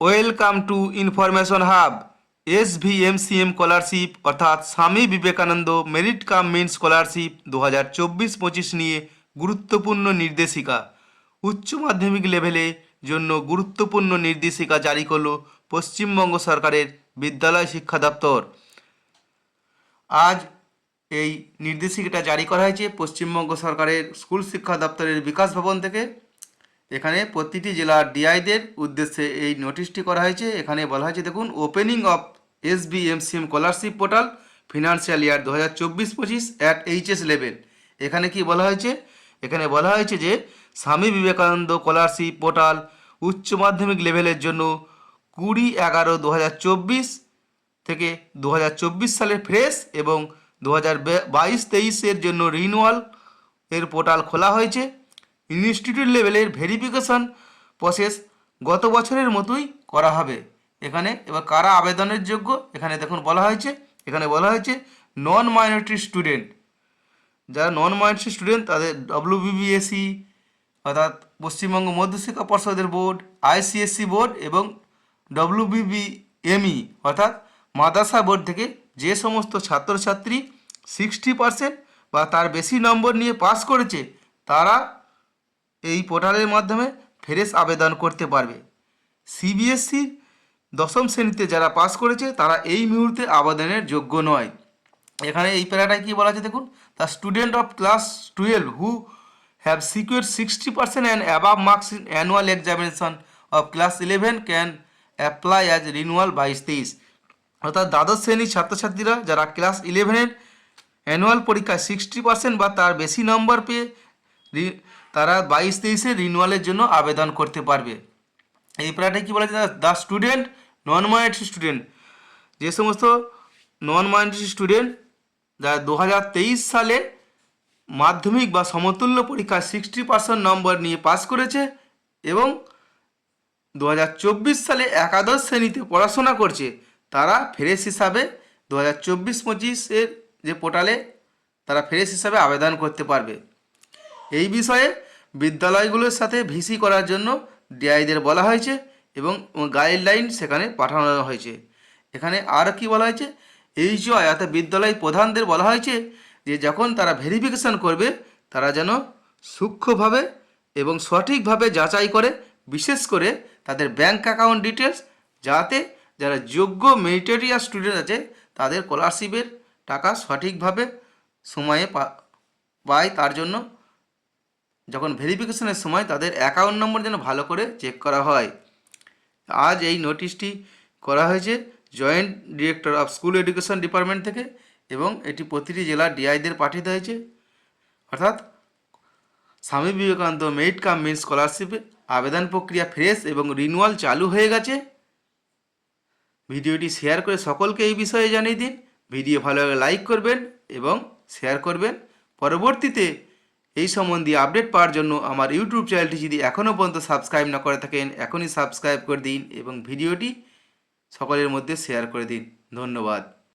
Welcome to information hub. S V M C M scholarship, অর্থাৎ Swami Vivekananda merit cum means scholarship দু হাজার চব্বিশ পঁচিশ নিয়ে গুরুত্বপূর্ণ নির্দেশিকা। উচ্চ মাধ্যমিক লেভেলে জন্য গুরুত্বপূর্ণ নির্দেশিকা জারি করল পশ্চিমবঙ্গ সরকারের বিদ্যালয় শিক্ষা দপ্তর। আজ এই নির্দেশিকাটা জারি করা হয়েছে পশ্চিমবঙ্গ সরকারের স্কুল শিক্ষা দপ্তরের বিকাশ ভবন থেকে। এখানে প্রতিটি জেলার ডিআইদের উদ্দেশ্যে এই নোটিশটি করা হয়েছে। এখানে বলা হয়েছে, দেখুন opening of S B M C M scholarship portal financial year দু হাজার চব্বিশ পঁচিশ অ্যাট এইচএস লেভেল এখানে কি বলা হয়েছে? এখানে বলা হয়েছে যে, স্বামী বিবেকানন্দ স্কলারশিপ পোর্টাল উচ্চ মাধ্যমিক লেভেলের জন্য কুড়ি এগারো দু হাজার চব্বিশ থেকে দু হাজার চব্বিশ সালের ফ্রেশ এবং দু হাজার বাইশ তেইশের জন্য রিনুয়াল এর পোর্টাল খোলা হয়েছে। ইনস্টিটিউট লেভেলের ভেরিফিকেশন প্রসেস গত বছরের মতোই করা হবে। এখানে এবার কারা আবেদনের যোগ্য? এখানে দেখুন বলা হয়েছে, এখানে বলা হয়েছে নন মাইনরিটি স্টুডেন্ট যারা নন মাইনরিটি স্টুডেন্ট তাদের ডব্লিউবিবিএসি অর্থাৎ পশ্চিমবঙ্গ মধ্যশিক্ষা পর্ষদের বোর্ড আইসিএসসি বোর্ড এবং ডব্লিউবিবিএমই অর্থাৎ মাদ্রাসা বোর্ড থেকে যে সমস্ত ছাত্রছাত্রী সিক্সটি পার্সেন্ট বা তার বেশি নম্বর নিয়ে পাস করেছে, তারা এই পোর্টালের মাধ্যমে ফেরেস আবেদন করতে পারবে। সিবিএসসি দশম শ্রেণীতে যারা পাস করেছে, তারা এই মুহূর্তে আবেদনের যোগ্য নয়। এখানে এই প্যারাটায় কী বলা আছে দেখুন? The student of class twelve who have secure sixty percent and above marks in annual examination of class eleven can apply as renewal বাইশ তেইশ। অর্থাৎ দ্বাদশ শ্রেণির ছাত্রছাত্রীরা যারা ক্লাস ইলেভেনের অ্যানুয়াল পরীক্ষায় সিক্সটি পার্সেন্ট বা তার বেশি নম্বর পেয়ে তারা বাইশ তেইশে রিনুয়ালের জন্য আবেদন করতে পারবে। এই প্যারাটায় কী বলা যায় the student non minority student যে সমস্ত নন মাইনরিটি স্টুডেন্ট যারা দু হাজার তেইশ সালে মাধ্যমিক বা সমতুল্য পরীক্ষা সিক্সটি পার্সেন্ট নম্বর নিয়ে পাস করেছে এবং দু হাজার চব্বিশ সালে একাদশ শ্রেণীতে পড়াশোনা করছে, তারা ফ্রেশ হিসাবে দু হাজার চব্বিশ পঁচিশের যে পোর্টালে তারা ফ্রেশ হিসাবে আবেদন করতে পারবে। এই বিষয়ে বিদ্যালয়গুলোর সাথে ভিসি করার জন্য ডিআইদের বলা হয়েছে এবং গাইডলাইন সেখানে পাঠানো হয়েছে। এখানে আর কি বলা হয়েছে? এই যে অর্থাৎ বিদ্যালয় প্রধানদের বলা হয়েছে যে, যখন তারা ভেরিফিকেশন করবে, তারা যেন সূক্ষ্মভাবে এবং সঠিকভাবে যাচাই করে, বিশেষ করে তাদের ব্যাংক অ্যাকাউন্ট ডিটেলস যাতে যারা যোগ্য মেরিটেরিয়াস স্টুডেন্ট আছে, তাদের স্কলারশিপের টাকা সঠিকভাবে সময়ে পায় তার জন্য যখন ভেরিফিকেশনের সময় তাদের অ্যাকাউন্ট নম্বর যেন ভালো করে চেক করা হয়। আজ এই নোটিশটি করা হয়েছে joint director of school education department থেকে এবং এটি প্রতিটি জেলার ডিআইদের পাঠিত হয়েছে। অর্থাৎ Swami Vivekananda merit cum means স্কলারশিপে আবেদন প্রক্রিয়া ফ্রেশ এবং রিনুয়াল চালু হয়ে গেছে। ভিডিওটি শেয়ার করে সকলকে এই বিষয়ে জানিয়ে দিন। ভিডিও ভালো লাগলে লাইক করবেন এবং শেয়ার করবেন। পরবর্তীতে এই সম্বন্ধে আপডেট পাওয়ার জন্য আমার ইউটিউব চ্যানেলটি যদি এখনও পর্যন্ত সাবস্ক্রাইব না করে থাকেন, এখনই সাবস্ক্রাইব করে দিন এবং ভিডিওটি সকলের মধ্যে শেয়ার করে দিন। ধন্যবাদ।